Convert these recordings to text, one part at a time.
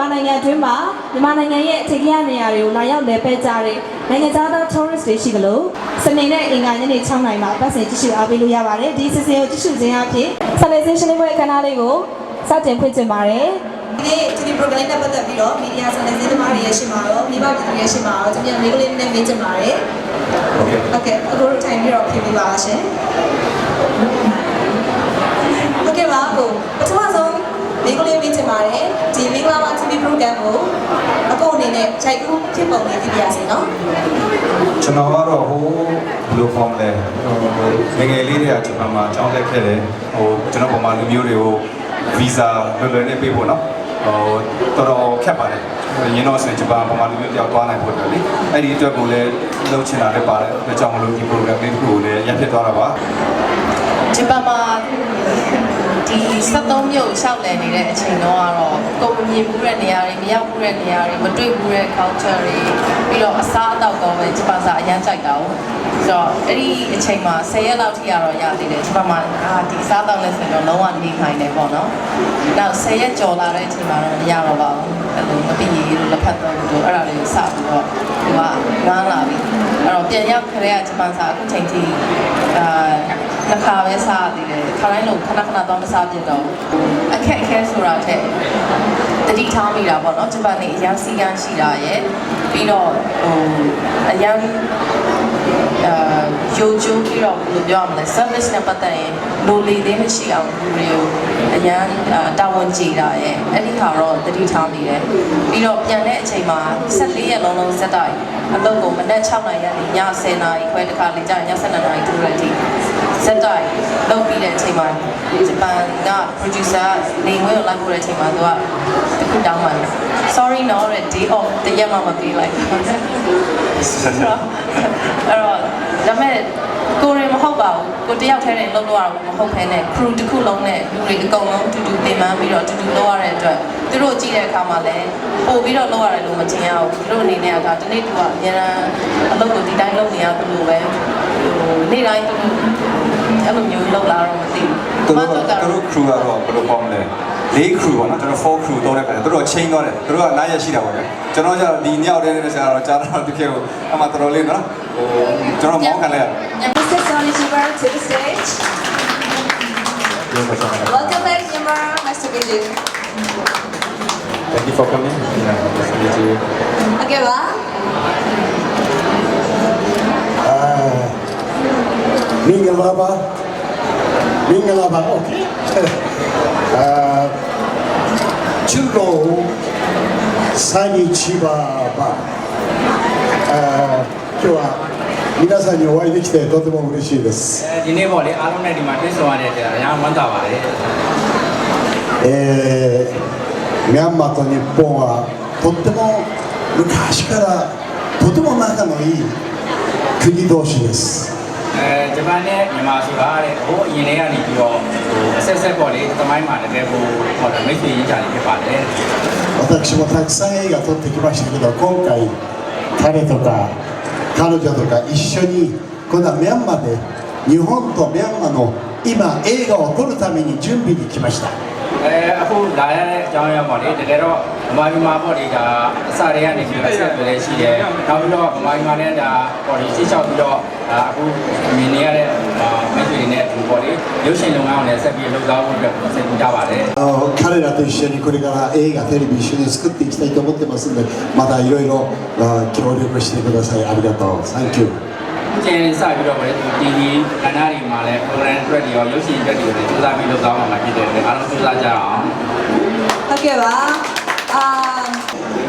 မြန်မာနိုင်ငံတွင်းမှာမြန်မာနိုင်ငံရဲ့အခြေခံနေရာတွေကိုလာရောက်လည်ပတ်ကြတဲ့နိုင်ငံသားသော tourist တွေရှိသလိုစနေနဲ့အင်္ဂါညနေ6နာရီမှာပတ်စင်ကြည့်ရှုအားပေးလို့ရပါတယ်ဒီစီစဉ်ကိုကြည့်ရှုခြင်းအဖြစ် celebration လေးပွဲအခမ်းအနားလေးကိုစတင်ဖွင့်ကျင်းပါတယ်ဒီနေ့ဒီ program နဲ့ပတ်သက်ပြီးတော့ media center တွေမှာရရှိမှာရောမိဘပြည်သူရရှိမှာရောကျွန်တော်မိကလေးနဲ့မေးချင်ပါတယ် Okay အခုထိုင်ပြီးတော့ဖြေပြပါရှင် TV program ကိုအခုအနေနဲ့ခြိုက်ကူးဖြစ်ပုံလေးသိပြရစီနော်ကျွန်တော်ကတော့ဟိုဘယ်လိုဖော်မလဲဟိုငယ်ငယ်လေးတွေကဂျပန်မှာကျောင်းတက်ခဲ့တယ်ဟိုကျွန်တော်ပုံမှန်လူမျိုးတွေကိုဗီဇာလွယ်လွယ်နဲ့ပေးဖို့နော်ဟိုတော်တော်ခက်ပါတယ်ရင်းတော့ဆိုရင်ဂျပန်ပုံမှန်လူမျိုးတယောက်သွားနိုင်ဖို့အတွက်လေအဲ့ဒီအတွက်ကိုလည်းလုပ်ချင်တာလည်းပါတယ်ဒါကြောင့်မလို့ဒီ program လေးကိုလည်းရဖြစ်သွားတာပါဂျပန်မှာဒီ73မြို့ရှောက်လည်နေတဲ့အချိန်တော့ကတော့ ကိုယ်မမြင်ဘူးတဲ့နေရာတွေမရောက်ဘူးတဲ့နေရာတွေမတွေ့ဘူးတဲ့ culture တွေပြီးတော့အစားအသောက်တော့ပဲဂျပန်စာအရန်ကြိုက်တာ哦ဆိုတော့အဲ့ဒီအချိန်မှာ10ရက်လောက်ထိရတော့ရသေးတယ်ဂျပန်မှာအာဒီအစားအသောက်လည်းဆိုတော့လုံးဝနေနိုင်တယ်ပေါ့နော်နောက်10ရက်ကျော်လာတဲ့အချိန်မှာတော့မရတော့ပါဘူးအဲ့လိုမပြီးရလို့လက်ဖက်တော့လို့အဲ့ဒါလေးကိုစပြီးတော့ဒီကရမ်းလာပြီအဲ့တော့ပြန်ရောက်ခရဲကဂျပန်စာအခုချိန်ထိအာ နှစ်ခါပဲစားသေးတယ်ခါတိုင်းလို့ခဏခဏတော့မစားပြတော့ဘူးအခက်အခဲဆိုတာထက်တတိထားမိတာပေါ့နော်ဂျပန်နေအရန်စီကန်းရှိတာရဲ့ပြီးတော့ဟိုအရန်အာယိုကျိုးပြီးတော့ဘယ်လိုပြောရမလဲ service နဲ့ပတ်သက်ရင်လိုလေသေးမရှိအောင်လူတွေကိုအရန်အာတာဝန်ကြည်တာရဲ့အဲ့ဒီဟာတော့တတိထားမိတယ်ပြီးတော့ပြန်တဲ့အချိန်မှာ14ရက်လုံးလုံးစက်တိုင်းအလုပ်ကိုမနက်6နာရီကနေည10နာရီခွဲတစ်ခါလေကြာည7နာရီတူရတီ စက်တိုင်းလုပ်ပြီးတဲ့အချိန်မှာဂျပန်က producer နေဝဲကိုလိုက်ပို့တဲ့အချိန်မှာသူကတခုတောင်းပါလေ sorry no တဲ့ day off တရက်မှမပေးလိုက်ဘူးအဲ့တော့ဒါမဲ့ကိုရင်မဟုတ်ပါဘူးကိုတယောက်တည်းနဲ့လုပ်လို့ရတော့မဟုတ်ဘဲနဲ့ crew တစ်ခုလုံးနဲ့လူတွေအကုန်လုံးအတူတူတင်မှန်းပြီးတော့အတူတူလုပ်ရတဲ့အတွက်သူတို့ကြည့်တဲ့အခါမှာလည်းပို့ပြီးတော့လုပ်ရတယ်လို့မထင်ရဘူးသူတို့အနေနဲ့ကတနေ့တူကအများအားအလုပ်ကိုဒီတိုင်းလုပ်နေရတယ်လို့ပဲဟိုနေ့တိုင်းသူတို့ အဲ့လိုမျိုးလောက်လာတော့မသိဘူးသူတို့သူတို့ crew ကတော့ဘယ်လိုပေါ့မလဲလေး crew ပေါ့နော်ကျွန်တော်4 crew တော့တဲ့ခါကျတော့သူတို့ချင်းတော့တယ်သူတို့ကနားရရှိတာပေါ့ဗျကျွန်တော်ကျတော့ဒီညောက်တဲ့နေဆရာတော့ကြားတော့တကယ်ကိုအမှတော်တော်လေးနော်ဟိုကျွန်တော်မောင်းခံလိုက်ရတယ် Mr. Sonny Jibar to the stage Welcome back Yamara nice to meet you Thank you for coming. Yeah, nice to meet you. Okay, well. Uh, မိင်္ဂလာပါ မင်္ဂလာပါโอเคအာကျူလိုサニチババあ今日は皆さんにお会いできてとても嬉しいです、 ဒီနေ့ပေါ့လေအားလုံးနဲ့ဒီမှာတွေ့ဆုံရတဲ့အရာဝမ်းသာပါတယ် えーミャンマーと日本はとっても昔からとても仲のいい国同士です အဲဂျပန်နဲ့မြန်မာဆိုတာတဲ့ဟိုအရင်တည်းကနေပြီးတော့ဟိုအဆက်ဆက်ပေါ့လေသမိုင်းမှာတကယ်ကိုဟောတယ်မိတ်ဆွေရင်းကြတယ်ဖြစ်ပါတယ် 私もたくさん映画撮ってきましたけど今回彼とか彼女とか一緒に今度はミャンマーで日本とミャンマーの今映画を撮るために準備に来ました အဲအခုလာရတဲ့အကြောင်းအရာပေါ့လေတကယ်တော့ဗမာပြည်မှာပေါ့လေဒါအစတွေကနေပြီးတော့ဆက်သွယ်လေးရှိတယ်နောက်ပြီးတော့ဗမာပြည်မှာလည်းဒါပေါ့လေရှေ့လျှောက်ပြီးတော့ဒါအခုမြင်နေရတဲ့မိတ်ဆွေတွေနဲ့ဒီပေါ့လေရုပ်ရှင်လုပ်ငန်းအောင်လည်းဆက်ပြီးလှုပ်ရှားဖို့အတွက်စိတ်ကူးကြပါတယ် あの彼らと一緒にこれから映画テレビ一緒に作っていきたいと思ってますのでまたいろいろあ協力してくださいありがとうサンキュー 目前在这个维度滴滴、海南里马来、湖南这里哦，尤，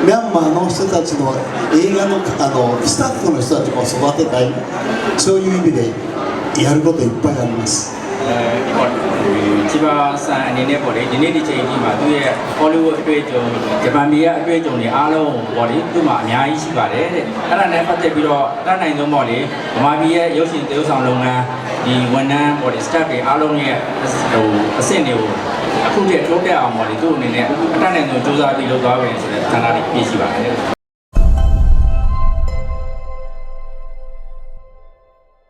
ミャンマーの人たちの映画の,あのスタッフの人たちも育てたいそういう意味でやることいっぱいあります。 ပေါ့ဒီဘာဆန်အနေနဲ့ပေါ့လေဒီနေ့ဒီချိန်ကြီးမှာသူ့ရဲ့ Hollywood အတွေ့အကြုံဂျပန်ပြည်ရဲ့အတွေ့အကြုံတွေအားလုံးပေါ့လေသူ့မှာအများကြီးရှိပါတယ်တဲ့အဲ့ဒါနဲ့ပတ်သက်ပြီးတော့တတ်နိုင်ဆုံးပေါ့လေဗမာပြည်ရဲ့ရုပ်ရှင်သရုပ်ဆောင်လုပ်ငန်းဒီဝန်ထမ်းပေါ့လေ staff တွေအားလုံးရဲ့ဟိုအဆင့်တွေကိုအခုတည်းတိုးတက်အောင်ပေါ့လေသူ့အနေနဲ့အတတ်နိုင်ဆုံးစူးစမ်းပြီးလုပ်သွားမယ်ဆိုတဲ့ဌာနတွေပြည့်ရှိပါတယ်